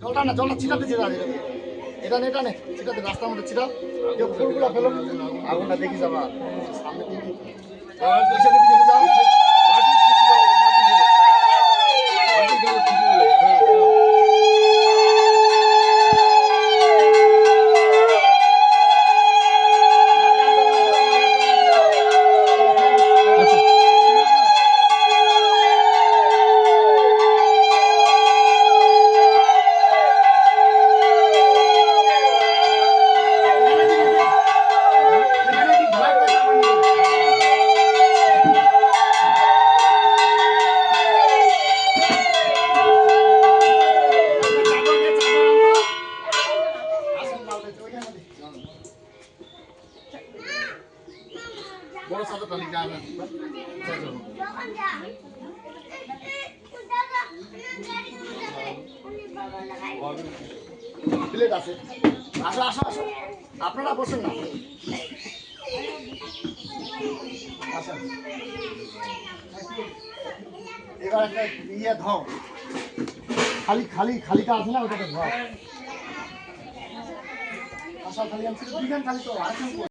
জলটা না জলটা ছিটাতে ছিটা দে এটা নে এটা নে ছিটাতে রাস্তার মধ্যে ছিটা ফুলগুলো ফেলো আগুনটা দেখি যাবা। সামনে বড় সাদা টালি গান প্লেট আছে। আসো আসো আসো। আপনারা বসুন না। আসেন। এবার একটা ইয়ে ধাও খালি খালি, খালিটা আছে না, ওটাকে আসা খালি